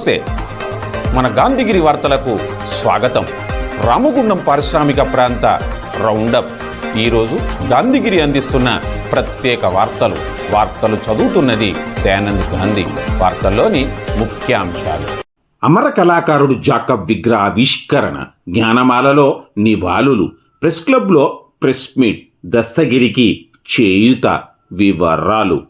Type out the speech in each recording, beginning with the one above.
నమస్తే. మన గాంధీగిరి వార్తలకు స్వాగతం. రామగుండం పారిశ్రామిక ప్రాంత రౌండప్. ఈరోజు గాంధీగిరి అందిస్తున్న ప్రత్యేక వార్తలు. వార్తలు చదువుతున్నది దయానంద్ గాంధీ. వార్తల్లోని ముఖ్యాంశాలు. అమర కళాకారుడు జాకబ్ విగ్రహ ఆవిష్కరణ జ్ఞానమాలలో నివాళులు ప్రెస్ క్లబ్లో ప్రెస్ మీట్ దస్తగిరికి చేయుత వివరాలు.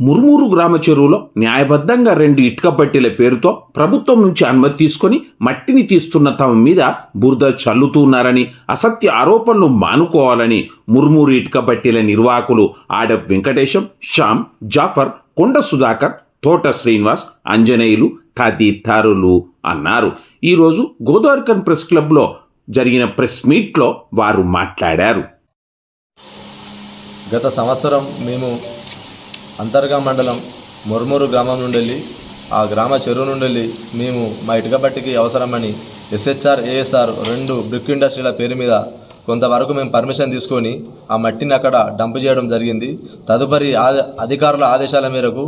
Murumuru గ్రామ చెరువులో న్యాయబద్ధంగా రెండు ఇటుక పట్టీల పేరుతో ప్రభుత్వం నుంచి అనుమతి తీసుకొని మట్టిని తీస్తున్న తమ మీద బురద చల్లుతున్నారని అసత్య ఆరోపణలు మానుకోవాలని ముర్మూరు ఇటుక పట్టీల నిర్వాహకులు ఆడప్ వెంకటేశం శ్యామ్ జాఫర్ కొండ సుధాకర్ తోట శ్రీనివాస్ అంజనేయులు తదితరులు అన్నారు. ఈరోజు గోదావరికన్ ప్రెస్ క్లబ్లో జరిగిన ప్రెస్ మీట్లో వారు మాట్లాడారు. గత సంవత్సరం మేము అంతర్గా మండలం మురుమూరు గ్రామం నుండి వెళ్ళి ఆ గ్రామ చెరువు నుండి వెళ్ళి మేము మా ఇటుకబట్టికి అవసరమని ఎస్హెచ్ఆర్ ఏఎస్ఆర్ రెండు బ్రిక్ ఇండస్ట్రీల పేరు మీద కొంతవరకు మేము పర్మిషన్ తీసుకొని ఆ మట్టిని అక్కడ డంప్ చేయడం జరిగింది. తదుపరి అధికారుల ఆదేశాల మేరకు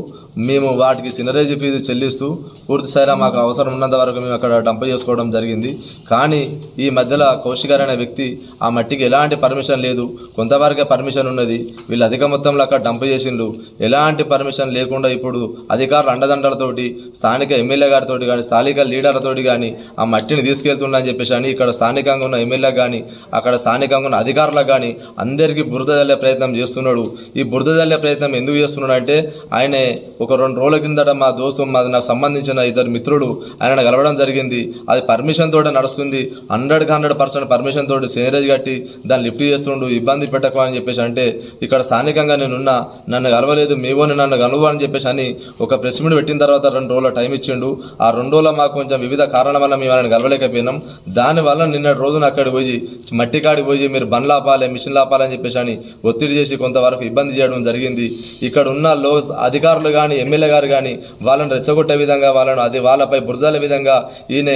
మేము వాటికి సినరేజీ ఫీజు చెల్లిస్తూ పూర్తిస్థాయిలో మాకు అవసరం ఉన్నంత వరకు మేము అక్కడ డంప్ చేసుకోవడం జరిగింది. కానీ ఈ మధ్యలో కౌశిక్ అనే వ్యక్తి ఆ మట్టికి ఎలాంటి పర్మిషన్ లేదు కొంతవరకే పర్మిషన్ ఉన్నది. వీళ్ళు అధిక మొత్తంలో అక్కడ డంప్ చేసిండ్రు. ఎలాంటి పర్మిషన్ లేకుండా ఇప్పుడు అధికారుల అండదండలతోటి స్థానిక ఎమ్మెల్యే గారితో కానీ స్థానిక లీడర్లతోటి కానీ ఆ మట్టిని తీసుకెళ్తుండని చెప్పేసి అని ఇక్కడ స్థానికంగా ఉన్న ఎమ్మెల్యే కానీ అక్కడ స్థానికంగా ఉన్న అధికారులకు కానీ అందరికీ బురద జల్లే ప్రయత్నం చేస్తున్నాడు. ఈ బురద జల్లే ప్రయత్నం ఎందుకు చేస్తున్నాడు అంటే ఆయనే ఒక రెండు రోజుల కిందట మా దోస్తు మాది నాకు సంబంధించిన ఇద్దరు మిత్రుడు ఆయన కలవడం జరిగింది. అది పర్మిషన్ తోటే నడుస్తుంది. హండ్రెడ్కి హండ్రెడ్ పర్సెంట్ పర్మిషన్ తోటి సేనరేజ్ కట్టి దాన్ని లిఫ్ట్ చేస్తుండు ఇబ్బంది పెట్టకు అని చెప్పేసి అంటే ఇక్కడ స్థానికంగా నేనున్నా నన్ను కలవలేదు మీవోని నన్ను కలువు అని చెప్పేసి అని ఒక ప్రెస్ మీట్ పెట్టిన తర్వాత రెండు రోజుల టైం ఇచ్చిండు. ఆ రెండు రోజుల మాకు కొంచెం వివిధ కారణాల వల్ల మేము ఆయన కలవలేకపోయినాం. దానివల్ల నిన్న రోజున అక్కడికి పోయి మట్టి కాడికి పోయి మీరు బండ్లు ఆపాలి మిషన్ ఆపాలని చెప్పేసి అని ఒత్తిడి చేసి కొంతవరకు ఇబ్బంది చేయడం జరిగింది. ఇక్కడ ఉన్న లో అధికారులు కానీ ఎమ్మెల్యే గారు కానీ వాళ్ళని రెచ్చగొట్టే విధంగా వాళ్ళను అది వాళ్ళపై బురదల విధంగా ఈయన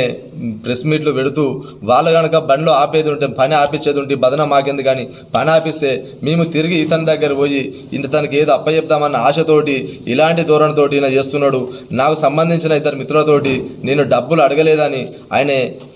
ప్రెస్ మీట్లు పెడుతూ వాళ్ళు కనుక బండ్లు ఆపేది ఉంటే పని ఆపించేది ఉంటే బదన ఆగింది కానీ పని ఆపిస్తే మేము తిరిగి ఇతని దగ్గర పోయి ఇంత తనకి ఏదో అప్పచెప్తామన్న ఆశతోటి ఇలాంటి ధోరణితోటి ఈయన చేస్తున్నాడు. నాకు సంబంధించిన ఇద్దరు మిత్రులతోటి నేను డబ్బులు అడగలేదని ఆయన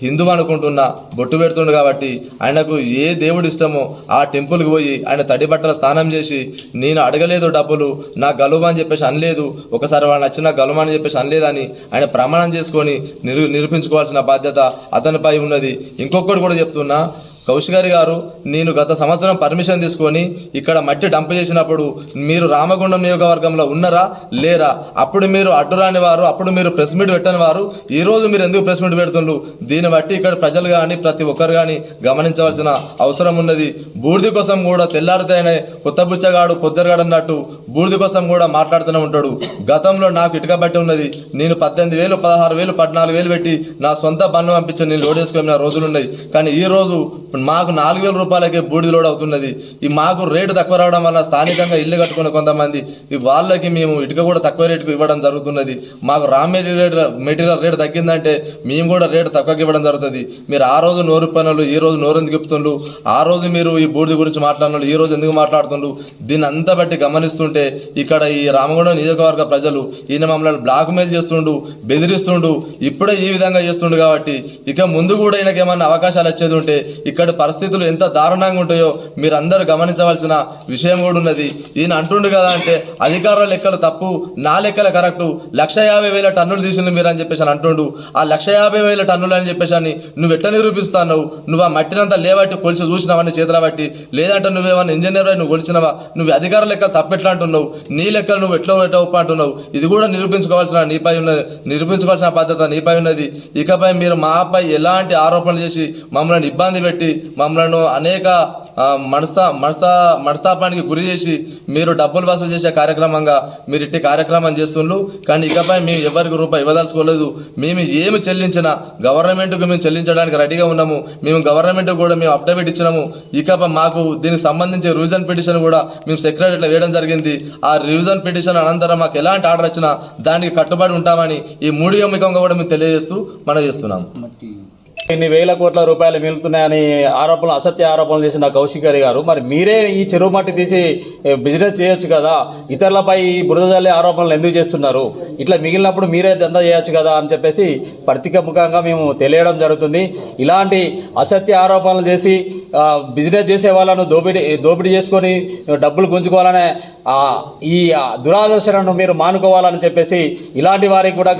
హిందువు అనుకుంటున్నా బొట్టు పెడుతుండు కాబట్టి ఆయనకు ఏ దేవుడు ఇష్టమో ఆ టెంపుల్కి పోయి ఆయన తడి బట్టల స్నానం చేసి నేను అడగలేదు డబ్బులు నా గలువ అని చెప్పేసి అనలేదు. ఒకసారి వాళ్ళు నచ్చిన గలువ అని చెప్పేసి అనలేదని ఆయన ప్రమాణం చేసుకొని నిరు నిరూపించుకోవాల్సిన బాధ్యత అతనిపై ఉన్నది. ఇంకొకటి కూడా చెప్తున్నా కౌశికారి గారు నేను గత సంవత్సరం పర్మిషన్ తీసుకొని ఇక్కడ మట్టి డంప్ చేసినప్పుడు మీరు రామగుండం నియోజకవర్గంలో ఉన్నారా లేరా? అప్పుడు మీరు అడ్డురాని వారు అప్పుడు మీరు ప్రెస్ మీట్ పెట్టని వారు ఈ రోజు మీరు ఎందుకు ప్రెస్ మీట్ పెడుతుండ్రు? దీన్ని బట్టి ఇక్కడ ప్రజలు కానీ ప్రతి ఒక్కరు కానీ గమనించవలసిన అవసరం ఉన్నది. బూడిది కోసం కూడా తెల్లారితేనే కొత్త బుచ్చగాడు పొద్దురగాడు అన్నట్టు బూడిది కోసం కూడా మాట్లాడుతూనే ఉంటాడు. గతంలో నాకు ఇటుక బట్టి ఉన్నది. నేను పద్దెనిమిది వేలు పదహారు వేలు పద్నాలుగు వేలు పెట్టి నా సొంత బండ్లు పంపించి నేను లోడ్ చేసుకునే రోజులు ఉన్నాయి. కానీ ఈ రోజు మాకు నాలుగు వేల రూపాయలకే బూడిద లోడ్ అవుతున్నది. ఈ మాకు రేటు తక్కువ రావడం వల్ల స్థానికంగా ఇల్లు కట్టుకున్న కొంతమంది ఈ వాళ్ళకి మేము ఇటుక కూడా తక్కువ రేటుకు ఇవ్వడం జరుగుతున్నది. మాకు రా మెటీరియల్ మెటీరియల్ రేటు తగ్గిందంటే మేము కూడా రేటు తక్కువకి ఇవ్వడం జరుగుతుంది. మీరు ఆ రోజు నోరు పనులు ఈ రోజు నోరు ఎందుకు చెప్తుండ్రు ఆ రోజు మీరు ఈ బూడిద గురించి మాట్లాడినారు ఈ రోజు ఎందుకు మాట్లాడుతుండ్రు? దీన్ని అంతా బట్టి గమనిస్తుంటే ఇక్కడ ఈ రామగుండం నియోజకవర్గ ప్రజలు ఈయన మమ్మల్ని బ్లాక్ మెయిల్ చేస్తుండు బెదిరిస్తుండు ఇప్పుడే ఈ విధంగా చేస్తుండు కాబట్టి ఇక ముందు కూడా ఈయనకి అవకాశాలు వచ్చేది ఉంటే ఇక్కడ పరిస్థితులు ఎంత దారుణంగా ఉంటాయో మీరందరూ గమనించవలసిన విషయం కూడా ఉన్నది. ఈయన అంటుండు కదా అంటే అధికారుల లెక్కలు తప్పు నా లెక్కలు కరెక్టు లక్ష యాభై వేల టన్నులు తీసింది మీరు అని చెప్పేసి అని అంటుండు. ఆ లక్ష యాభై వేల టన్నులు అని చెప్పేసి అని నువ్వు ఎట్లా నిరూపిస్తావు నువ్వు ఆ మట్టినంతా లేవట్టి కొలిచి చూసినావని చేతుల బట్టి? లేదంటే నువ్వేమన్నా ఇంజనీర్ నువ్వు కొలిచినవా? నువ్వు అధికార లెక్కలు తప్పెట్లా అంటున్నావు? నీ లెక్కలు నువ్వు ఎట్లా ఎట్లా ఒప్ప అంటున్నావు? ఇది కూడా నిరూపించుకోవాల్సిన నీపై ఉన్నది నిరూపించుకోవాల్సిన బాధ్యత నీపై ఉన్నది. ఇకపై మీరు మాపై ఎలాంటి ఆరోపణలు చేసి మమ్మల్ని ఇబ్బంది పెట్టి మమ్మల్ని అనేక మనస్తా మనస్తా మనస్తాపానికి గురి చేసి మీరు డబ్బులు వసూలు చేసే కార్యక్రమంగా మీరు ఇట్టి కార్యక్రమం చేస్తుండ్రు. కానీ ఇకపై మేము ఎవరికి రూపాయి ఇవ్వదలుచుకోలేదు. మేము ఏమి చెల్లించినా గవర్నమెంట్కు మేము చెల్లించడానికి రెడీగా ఉన్నాము. మేము గవర్నమెంట్కు కూడా మేము అప్డేట్ ఇచ్చినాము. ఇకపై మాకు దీనికి సంబంధించి రివిజన్ పిటిషన్ కూడా మేము సెక్రటరీలో వేయడం జరిగింది. ఆ రివిజన్ పిటిషన్ అనంతరం మాకు ఎలాంటి ఆర్డర్ వచ్చినా దానికి కట్టుబడి ఉంటామని ఈ మూడు ఎమ్మికంగా కూడా మేము తెలియజేస్తూ మనం చేస్తున్నాం. ఇన్ని వేల కోట్ల రూపాయలు మిగులుతున్నాయని ఆరోపణలు అసత్య ఆరోపణలు చేసిన కౌశిక్ గారి గారు. మరి మీరే ఈ చెరువు మట్టి తీసి బిజినెస్ చేయొచ్చు కదా? ఇతరులపై ఈ బురదజల్లే ఆరోపణలు ఎందుకు చేస్తున్నారు? ఇట్లా మిగిలినప్పుడు మీరే దందా చేయొచ్చు కదా అని చెప్పేసి పత్రిక ముఖంగా మేము తెలియడం జరుగుతుంది. ఇలాంటి అసత్య ఆరోపణలు చేసి బిజినెస్ చేసే వాళ్ళను దోపిడీ దోపిడీ చేసుకొని డబ్బులు గుంజుకోవాలనే ఈ దురాదర్శనను దురాలోచనను మీరు మానుకోవాలని చెప్పేసి ఇలాంటి వారికి కూడా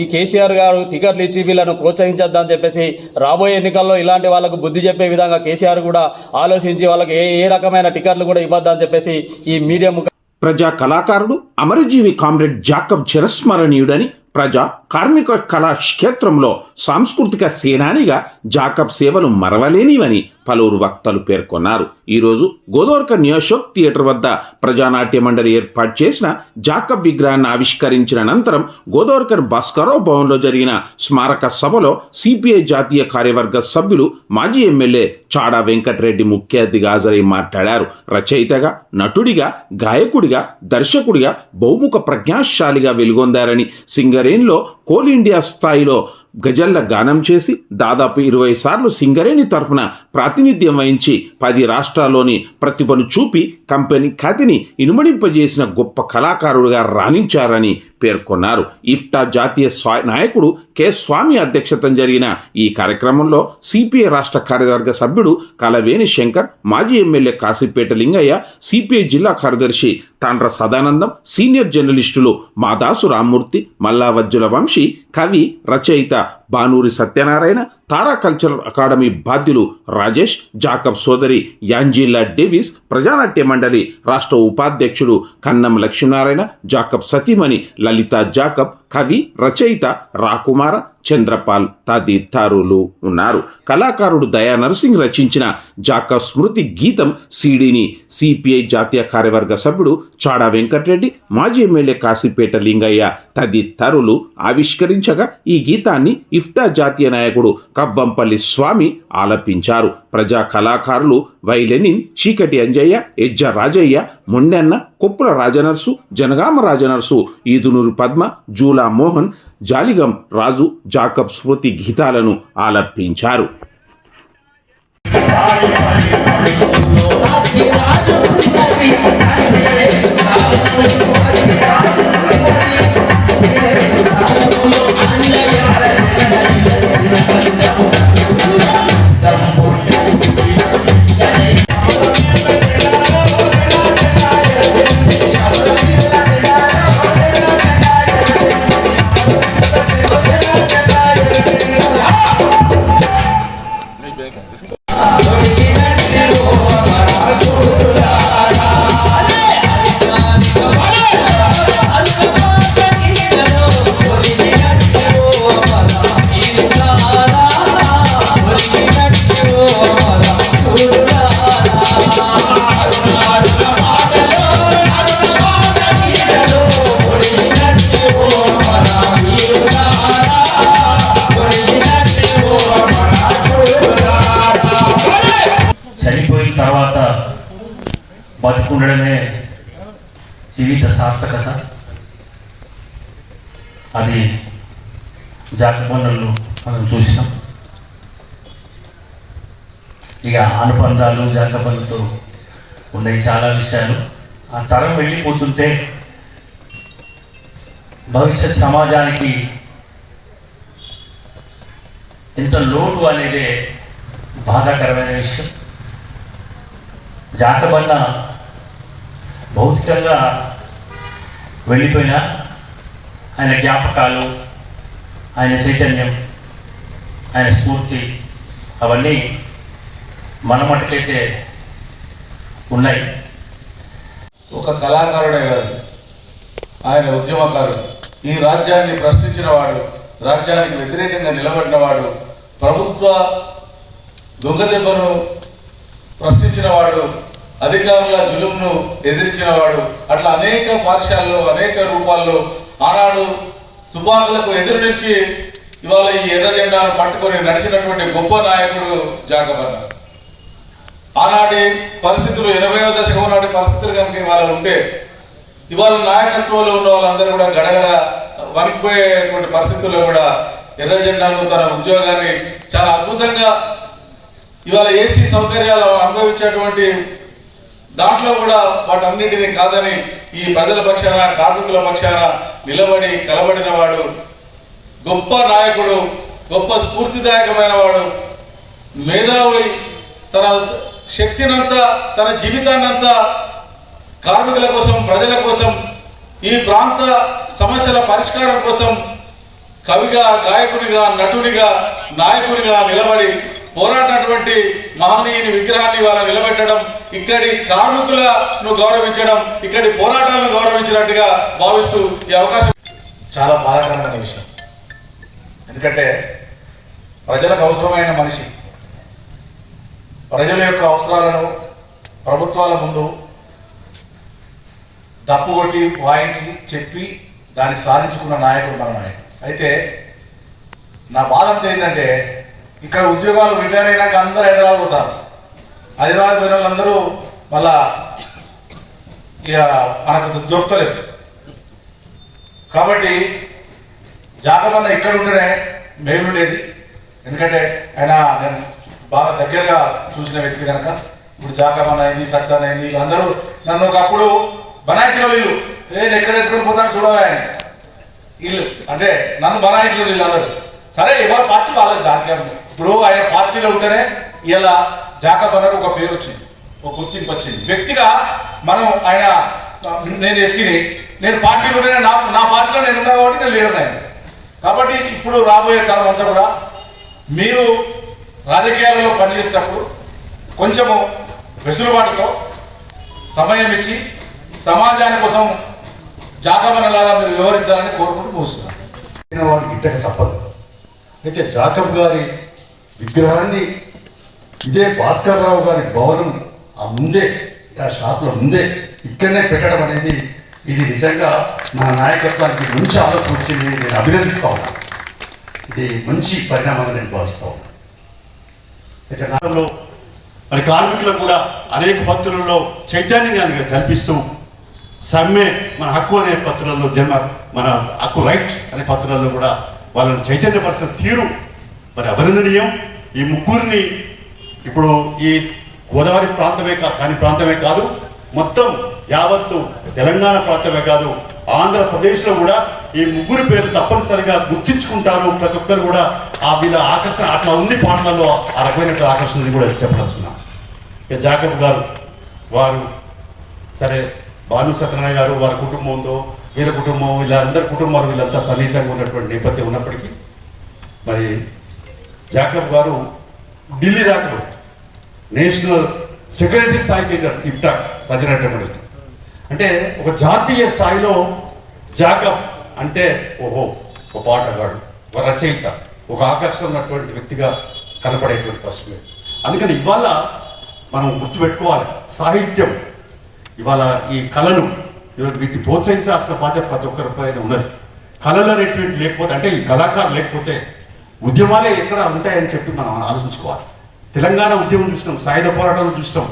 ఈ కేసీఆర్ గారు టికెట్లు ఇచ్చి వీళ్ళను ప్రోత్సహించొద్దని చెప్పేసి రాబోయే ఎన్నికల్లో ఇలాంటి వాళ్ళకు బుద్ధి చెప్పే విధంగా కేసీఆర్ కూడా ఆలోచించి వాళ్ళకి ఏ ఏ రకమైన టికెట్లు కూడా ఇవ్వద్దని చెప్పేసి ఈ మీడియా ముఖ ప్రజా కళాకారుడు అమరజీవి కామ్రేడ్ జాకబ్ చిరస్మరణీయుడని ప్రజా కార్మిక కళా క్షేత్రంలో సాంస్కృతిక సేనానిగా జాకబ్ సేవలు మరవలేనివని పలువురు వక్తలు పేర్కొన్నారు. ఈరోజు గోదోర్క నియోషక్ థియేటర్ వద్ద ప్రజానాట్య మండలి ఏర్పాటు చేసిన జాకబ్ విగ్రహాన్ని ఆవిష్కరించిన అనంతరం గోదోర్కర్ భాస్కరరావు భవన్లో జరిగిన స్మారక సభలో సిపిఐ జాతీయ కార్యవర్గ సభ్యులు మాజీ ఎమ్మెల్యే చాడా వెంకటరెడ్డి ముఖ్య అతిథిగా హాజరై మాట్లాడారు. రచయితగా నటుడిగా గాయకుడిగా దర్శకుడిగా బహుముఖ ప్రజ్ఞాశాలిగా వెలుగొందారని సింగరేన్లో కోల్ ఇండియా స్థాయిలో గజల్ల గానం చేసి దాదాపు ఇరవై సార్లు సింగరేణి తరఫున ప్రాతినిధ్యం వహించి పది రాష్ట్రాల్లోని ప్రతిభను చూపి కంపెనీ ఖ్యాతిని ఇనుమడింపజేసిన గొప్ప కళాకారుడుగా రాణించారని పేర్కొన్నారు. ఇఫ్టా జాతీయ నాయకుడు కె. స్వామి అధ్యక్షతన జరిగిన ఈ కార్యక్రమంలో సిపిఐ రాష్ట్ర కార్యవర్గ సభ్యుడు కలవేణి శంకర్ మాజీ ఎమ్మెల్యే కాశీపేట లింగయ్య సిపిఐ జిల్లా కార్యదర్శి తాండ్ర సదానందం సీనియర్ జర్నలిస్టులు మాదాసు రామ్మూర్తి మల్లావజ్జుల వంశీ కవి రచయిత బానూరి సత్యనారాయణ తారా కల్చరల్ అకాడమీ బాధ్యులు రాజేష్ జాకబ్ సోదరి యాంజీలా డేవిస్ ప్రజానాట్య మండలి రాష్ట్ర ఉపాధ్యక్షుడు కన్నం లక్ష్మీనారాయణ జాకబ్ సతీమణి లలిత జాకబ్ కవి రచయిత రాకుమార చంద్రపాల్ తదితరులు ఉన్నారు. కళాకారుడు దయా నరసింగ్ రచించిన జాక స్మృతి గీతం సీడీని సిపిఐ జాతీయ కార్యవర్గ సభ్యుడు చాడా వెంకటరెడ్డి మాజీ ఎమ్మెల్యే కాశీపేట లింగయ్య తదితరులు ఆవిష్కరించగా ఈ గీతాన్ని ఇఫ్టా జాతీయ నాయకుడు కవ్వంపల్లి స్వామి ఆలపించారు. ప్రజా కళాకారులు వైలెనిన్ చీకటి అంజయ్య ఎజ్జ రాజయ్య మొండెన్న కొప్పుల రాజనర్సు జనగామ రాజనర్సు ఈదునూరు పద్మ జూల మోహన్ జాలిగం రాజు జాకబ్ స్మృతి గీతాలను ఆలపించారు. చనిపోయిన తర్వాత బతుకుండడమే జీవిత సార్థకత. అది జాతబంధులు మనం చూసినాం. ఇక అనుబంధాలు జాతబంధుతో ఉన్నాయి చాలా విషయాలు. ఆ తరం వెళ్ళిపోతుంటే భవిష్యత్ సమాజానికి ఎంత లోటు అనేది బాధాకరమైన విషయం. జాతబన్న భౌతికంగా వెళ్ళిపోయిన ఆయన జ్ఞాపకాలు ఆయన చైతన్యం ఆయన స్ఫూర్తి అవన్నీ మన మటుకైతే ఉన్నాయి. ఒక కళాకారుడే కాదు. ఆయన ఉద్యమకారుడు. ఈ రాజ్యాన్ని ప్రశ్నించిన వాడు రాజ్యానికి వ్యతిరేకంగా నిలబడిన వాడు ప్రభుత్వ దొంగ దెబ్బను ప్రశ్నించిన వాడు అధికారుల జులుంను ఎదిరించిన వాడు అట్లా అనేక పార్శాల్లో అనేక రూపాల్లో ఆనాడు తుపాకులకు ఎదురు నిలిచి ఇవాళ ఈ ఎర్ర జెండాను పట్టుకొని నడిచినటువంటి గొప్ప నాయకుడు జాకబన్న. ఆనాటి పరిస్థితులు ఎనభైవ దశకం నాటి పరిస్థితులు కనుక ఇవాళ ఉంటే ఇవాళ నాయకత్వంలో ఉన్న వాళ్ళందరూ కూడా గడగడ వణికిపోయేటువంటి పరిస్థితుల్లో కూడా ఎర్ర జెండాను తన ఉద్యోగాన్ని చాలా అద్భుతంగా ఇవాళ ఏసీ సౌకర్యాలు అనుభవించేటువంటి దాంట్లో కూడా వాటన్నిటిని కాదని ఈ ప్రజల పక్షాన కార్మికుల పక్షాన నిలబడి కలబడిన వాడు గొప్ప నాయకుడు గొప్ప స్ఫూర్తిదాయకమైన వాడు మేధావి తన శక్తినంతా తన జీవితాన్నంతా కార్మికుల కోసం ప్రజల కోసం ఈ ప్రాంత సమస్యల పరిష్కారం కోసం కవిగా గాయకునిగా నటునిగా నాయకునిగా నిలబడి పోరాడినటువంటి మహనీయుని విగ్రహాన్ని వాళ్ళ నిలబెట్టడం ఇక్కడి కార్మికులను గౌరవించడం ఇక్కడి పోరాటాలను గౌరవించినట్టుగా భావిస్తూ ఈ అవకాశం. చాలా బాధాకరమైన విషయం. ఎందుకంటే ప్రజలకు అవసరమైన మనిషి ప్రజల యొక్క అవసరాలను ప్రభుత్వాల ముందు దప్పు కొట్టి వాయించి చెప్పి దాన్ని సాధించుకున్న నాయకుడు మన నాయకుడు. అయితే నా బాధ అంతా ఏంటంటే ఇక్కడ ఉద్యోగాలు రిటైర్ అయినాక అందరూ హైదరాబాద్ పోతారు. హైదరాబాద్ పోయిన వాళ్ళందరూ మళ్ళా ఇక మనకు దొరుకుతలేదు. కాబట్టి జాగమన్న ఇక్కడ ఉంటేనే మేలుండేది ఎందుకంటే ఆయన నేను బాగా దగ్గరగా చూసిన వ్యక్తి కనుక ఇప్పుడు జాకమన్న అయింది సత్యాన్ అయింది వీళ్ళందరూ నన్ను ఒకప్పుడు బనాయించిన వీళ్ళు ఏ ఎక్కడ వేసుకొని పోతాను చూడవా ఆయన వీళ్ళు అంటే నన్ను బనాయించిన వీళ్ళందరూ సరే ఎవరు పార్టీ వాళ్ళకి దాంట్లో ఇప్పుడు ఆయన పార్టీలో ఉంటేనే ఇలా జాకబన్నకు ఒక పేరు వచ్చింది ఒక గుర్తింపు వచ్చింది. వ్యక్తిగా మనం ఆయన నేను ఎస్సీని నేను పార్టీలోనే నా నా పార్టీలో నేను ఉన్నా కాబట్టి నేను లీడర్ ఆయన. కాబట్టి ఇప్పుడు రాబోయే తరం అంతా కూడా మీరు రాజకీయాలలో పనిచేసేటప్పుడు కొంచెము వెసులుబాటుతో సమయం ఇచ్చి సమాజాని కోసం జాకబనలాగా మీరు వివరించాలని కోరుకుంటూ ముగిస్తున్నాను. వాడు గిట్టక తప్పదు. అయితే జాకబ్ గారి విగ్రహాన్ని ఇదే భాస్కర్ రావు గారి భవనం ఆ ముందే ఆ షాప్లో ముందే ఇక్కడనే పెట్టడం అనేది ఇది నిజంగా మన నాయకత్వానికి మంచి ఆలోచన వచ్చింది. నేను అభినందిస్తా ఉన్నాను ఇది మంచి పరిణామంగా నేను భావిస్తా ఉన్నాను అయితే నాలో మరి కార్మికులకు కూడా అనేక పత్రులలో చైతన్యంగా కల్పిస్తూ సమ్మె మన హక్కు అనే పత్రాల్లో జన్మ మన హక్కు రైట్ అనే పత్రాల్లో కూడా వాళ్ళని చైతన్యపరిచిన తీరు మరి అభినందనీయం. ఈ ముగ్గురిని ఇప్పుడు ఈ గోదావరి ప్రాంతమే కా కాని ప్రాంతమే కాదు మొత్తం యావత్తు తెలంగాణ ప్రాంతమే కాదు ఆంధ్రప్రదేశ్లో కూడా ఈ ముగ్గురు పేర్లు తప్పనిసరిగా గుర్తించుకుంటారు ప్రతి ఒక్కరు కూడా. ఆ మీద ఆకర్షణ అట్లా ఉంది పాటలలో ఆ రకమైన ఆకర్షణ కూడా చెప్పదలుచుకున్నాం. ఇక జాకబ్ గారు వారు సరే భాను సత్యనారాయణ గారు వారి కుటుంబంతో వీళ్ళ కుటుంబం ఇలా అందరి కుటుంబాలు వీళ్ళంతా సన్నిహితంగా ఉన్నటువంటి నేపథ్యం ఉన్నప్పటికీ మరి జాకబ్ గారు ఢిల్లీ దాకా నేషనల్ సెక్యూరిటీ స్థాయికి ఇప్టాక్ రచనటువంటి అంటే ఒక జాతీయ స్థాయిలో జాకబ్ అంటే ఓహో ఒక పాటగాడు ఒక రచయిత ఒక ఆకర్షణ ఉన్నటువంటి వ్యక్తిగా కనపడేటువంటి పరిస్థితి అందుకని ఇవాళ మనం గుర్తుపెట్టుకోవాలి సాహిత్యం. ఇవాళ ఈ కళను ఈరోజు వీటిని ప్రోత్సహించాల్సిన బాధ్యత ప్రతి ఒక్కరి పైన ఉన్నది. కళలు అనేటువంటి లేకపోతే అంటే ఈ కళాకారులు లేకపోతే ఉద్యమాలే ఎక్కడ ఉంటాయని చెప్పి మనం ఆలోచించుకోవాలి. తెలంగాణ ఉద్యమం చూసినాం సాయుధ పోరాటాలు చూసినాం.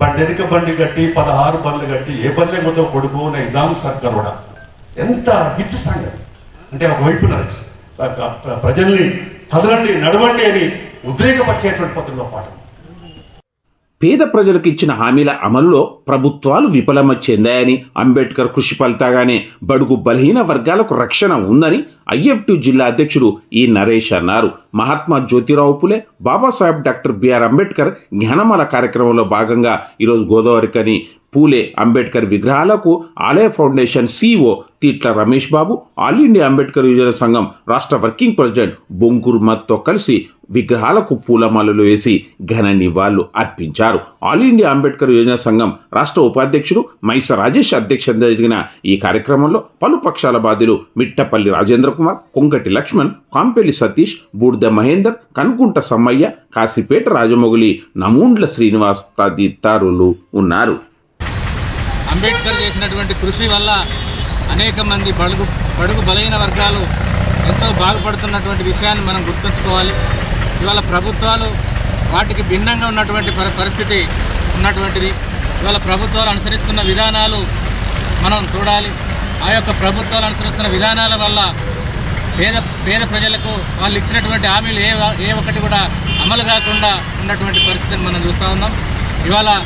బండెనుక బండి కట్టి పదహారు బండ్లు కట్టి ఏ బండ్లే మొత్తం కొడుకు నిజాం సర్కార్ కూడా. ఎంత హిట్ సంగతి. అంటే ఒకవైపు నడిచి ప్రజల్ని కదలండి నడవండి అని ఉద్రేకపరిచేటువంటి పద్ధతిలో పాట పేద ప్రజలకు ఇచ్చిన హామీల అమలులో ప్రభుత్వాలు విఫలమ చెందాయని అంబేద్కర్ కృషి ఫలితాగానే బడుగు బలహీన వర్గాలకు రక్షణ ఉందని ఐఎఫ్టి జిల్లా అధ్యక్షుడు ఈ నరేష్ అన్నారు. Mahatma Jyotirao Phule Babasaheb doctor B R Ambedkar Gnanamala కార్యక్రమంలో భాగంగా ఈరోజు గోదావరికని పూలే అంబేద్కర్ విగ్రహాలకు Alaya foundation CEO Teetla Ramesh Babu all India Ambedkar యువజన సంఘం రాష్ట్ర వర్కింగ్ ప్రెసిడెంట్ బొంకూరు మత్తో కలిసి విగ్రహాలకు పూలమాలలు వేసి ఘన నివాళులు అర్పించారు. ఆల్ ఇండియా అంబేద్కర్ యోజన సంఘం రాష్ట్ర ఉపాధ్యక్షుడు మైస రాజేష్ అధ్యక్షతన జరిగిన ఈ కార్యక్రమంలో పలు పక్షాల బాధ్యులు మిట్టపల్లి రాజేంద్ర కుమార్ కొంకటి లక్ష్మణ్ కాంపెల్లి సతీష్ బూడిద మహేందర్ కనుకుంట సమ్మయ్య కాశీపేట రాజమొగులి నమూండ్ల శ్రీనివాస్ తదితరులు ఉన్నారు. అంబేద్కర్ చేసినటువంటి కృషి వల్ల అనేక మంది బడుగు బడుగు బలహీన వర్గాలు ఎంతో బాగుపడుతున్నటువంటి విషయాన్ని మనం గుర్తుంచుకోవాలి. ఇవాళ ప్రభుత్వాలు వాటికి భిన్నంగా ఉన్నటువంటి పరి- పరిస్థితి ఉన్నటువంటిది. ఇవాళ ప్రభుత్వాలు అనుసరిస్తున్న విధానాలు మనం చూడాలి. ఆ యొక్క ప్రభుత్వాలు అనుసరిస్తున్న విధానాల వల్ల పేద పేద ప్రజలకు వాళ్ళు ఇచ్చినటువంటి హామీలు ఏ ఏ ఒక్కటి కూడా అమలు కాకుండా ఉన్నటువంటి పరిస్థితిని మనం చూస్తూ ఉన్నాం. ఇవాళ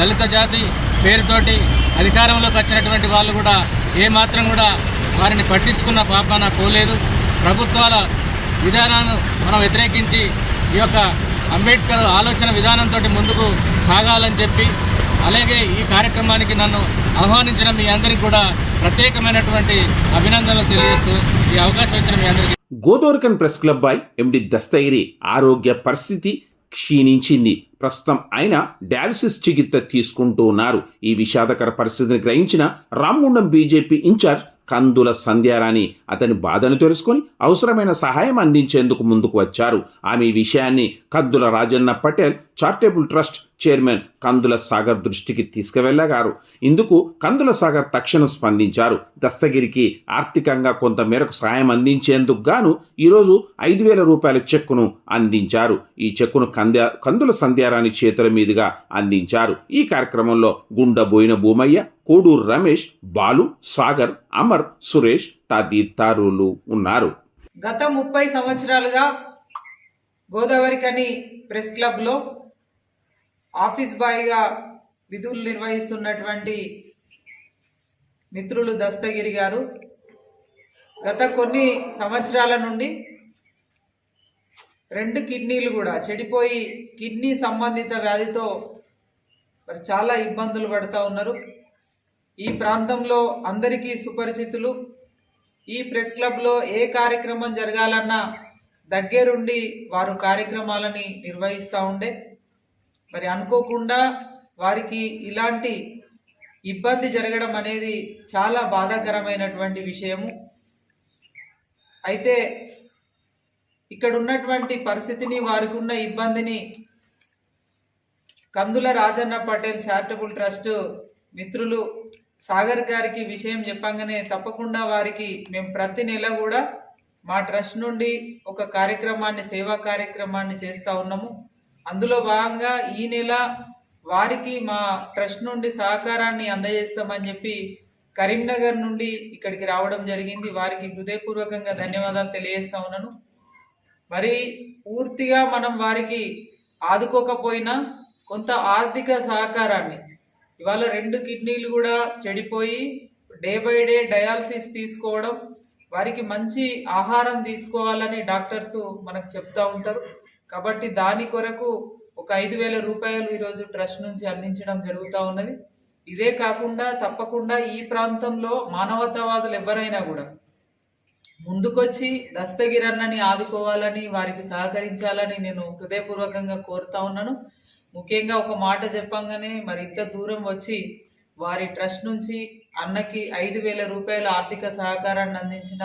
దళిత జాతి పేరుతోటి అధికారంలోకి వచ్చినటువంటి వాళ్ళు కూడా ఏమాత్రం కూడా వారిని పట్టించుకున్న పాపాన పోలేదు. ప్రభుత్వాల విధానాన్ని మనం వ్యతిరేకించి ఈ యొక్క అంబేద్కర్ ఆలోచన విధానంతో ముందుకు సాగాలని చెప్పి అలాగే ఈ కార్యక్రమానికి నన్ను ఆహ్వానించిన మీ అందరికీ కూడా ప్రత్యేకమైనటువంటి అభినందనలు తెలియజేస్తూ ఈ అవకాశం ఇచ్చిన మీ అందరికీ. Godavarikhani press club boy MD Dastagiri ఆరోగ్య పరిస్థితి క్షీణించింది. ప్రస్తుతం ఆయన డయాలసిస్ చికిత్స తీసుకుంటూ ఉన్నారు. ఈ విషాదకర పరిస్థితిని గ్రహించిన రామగుండం బీజేపీ ఇన్ఛార్జ్ కందుల సంధ్యారాణి అతని బాధను తెలుసుకొని అవసరమైన సహాయం అందించేందుకు ముందుకు వచ్చారు. ఆమె ఈ విషయాన్ని Kandula Rajanna Patel charitable trust chairman Kandula Sagar దృష్టికి తీసుకువెళ్ళగారు. ఇందుకు కందుల సాగర్ తక్షణం స్పందించారు. దస్తగిరికి ఆర్థికంగా కొంత మేరకు సాయం అందించేందుకు గాను ఈరోజు ఐదు వేల రూపాయల చెక్కును అందించారు. ఈ చెక్కును కంద కందుల సంధ్యారాణి చేతుల మీదుగా అందించారు. ఈ కార్యక్రమంలో గుండబోయిన భూమయ్య కోడూరు రమేష్ బాలు సాగర్ అమర్ సురేష్ తదితరులు ఉన్నారు. గత ముప్పై సంవత్సరాలుగా గోదావరి కని ప్రెస్ క్లబ్లో ఆఫీస్ బాయ్గా విధులు నిర్వహిస్తున్నటువంటి మిత్రులు దస్తగిరి గారు గత కొన్ని సంవత్సరాల నుండి రెండు కిడ్నీలు కూడా చెడిపోయి కిడ్నీ సంబంధిత వ్యాధితో మరి చాలా ఇబ్బందులు పడుతూ ఉన్నారు. ఈ ప్రాంతంలో అందరికీ సుపరిచితులు. ఈ ప్రెస్ క్లబ్లో ఏ కార్యక్రమం జరగాలన్నా దగ్గరుండి వారు కార్యక్రమాలని నిర్వహిస్తూ ఉండే మరి అనుకోకుండా వారికి ఇలాంటి ఇబ్బంది జరగడం అనేది చాలా బాధాకరమైనటువంటి విషయము. అయితే ఇక్కడ ఉన్నటువంటి పరిస్థితిని వారికి ఉన్న ఇబ్బందిని కందుల రాజన్న పటేల్ చారిటబుల్ ట్రస్ట్ మిత్రులు సాగర్ గారికి విషయం చెప్పంగానే తప్పకుండా వారికి మేము ప్రతి నెల కూడా మా ట్రస్ట్ నుండి ఒక కార్యక్రమాన్ని సేవా కార్యక్రమాన్ని చేస్తూ ఉన్నాము. అందులో భాగంగా ఈ నెల వారికి మా ట్రస్ట్ నుండి సహకారాన్ని అందజేస్తామని చెప్పి కరీంనగర్ నుండి ఇక్కడికి రావడం జరిగింది. వారికి హృదయపూర్వకంగా ధన్యవాదాలు తెలియజేస్తా ఉన్నాను. మరి పూర్తిగా మనం వారికి ఆదుకోకపోయినా కొంత ఆర్థిక సహకారాన్ని ఇవాళ రెండు కిడ్నీలు కూడా చెడిపోయి డే బై డే డయాలసిస్ తీసుకోవడం వారికి మంచి ఆహారం తీసుకోవాలని డాక్టర్స్ మనకు చెప్తా ఉంటారు. కాబట్టి దాని కొరకు ఒక ఐదు వేల రూపాయలు ఈరోజు ట్రస్ట్ నుంచి అందించడం జరుగుతూ ఉన్నది. ఇదే కాకుండా తప్పకుండా ఈ ప్రాంతంలో మానవతావాదులు ఎవరైనా కూడా ముందుకొచ్చి దస్తగిరన్నని ఆదుకోవాలని వారికి సహకరించాలని నేను హృదయపూర్వకంగా కోరుతా ఉన్నాను. ముఖ్యంగా ఒక మాట చెప్పంగానే మరి ఇంత దూరం వచ్చి వారి ట్రస్ట్ నుంచి అన్నకి ఐదు వేల రూపాయల ఆర్థిక సహకారాన్ని అందించిన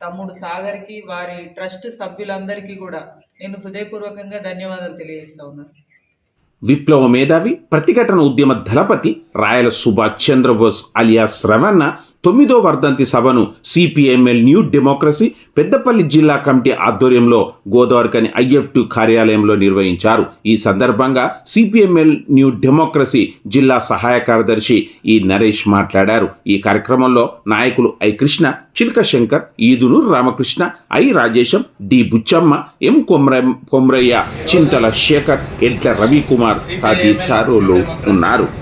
తమ్ముడు సాగర్కి వారి ట్రస్ట్ సభ్యులందరికీ కూడా నేను హృదయపూర్వకంగా ధన్యవాదాలు తెలియజేస్తా ఉన్నాను విప్లవ మేధావి ప్రతిఘటన ఉద్యమ దళపతి రాయల సుభాష్ చంద్రబోస్ అలియాస్ రవణ తొమ్మిదో వర్ధంతి సభను సిపిఎంఎల్ న్యూ డెమోక్రసీ పెద్దపల్లి జిల్లా కమిటీ ఆధ్వర్యంలో గోదావరికని ఐఎఫ్ కార్యాలయంలో నిర్వహించారు. ఈ సందర్భంగా సిపిఎంఎల్ న్యూ డెమోక్రసీ జిల్లా సహాయ కార్యదర్శి ఈ నరేష్ మాట్లాడారు. ఈ కార్యక్రమంలో నాయకులు I Krishna Chilka Shankar Edunu Ramakrishna I Rajesham D Buchamma M Komra Komraiah Chintala Shekar Edla Ravikumar తదితరులు ఉన్నారు.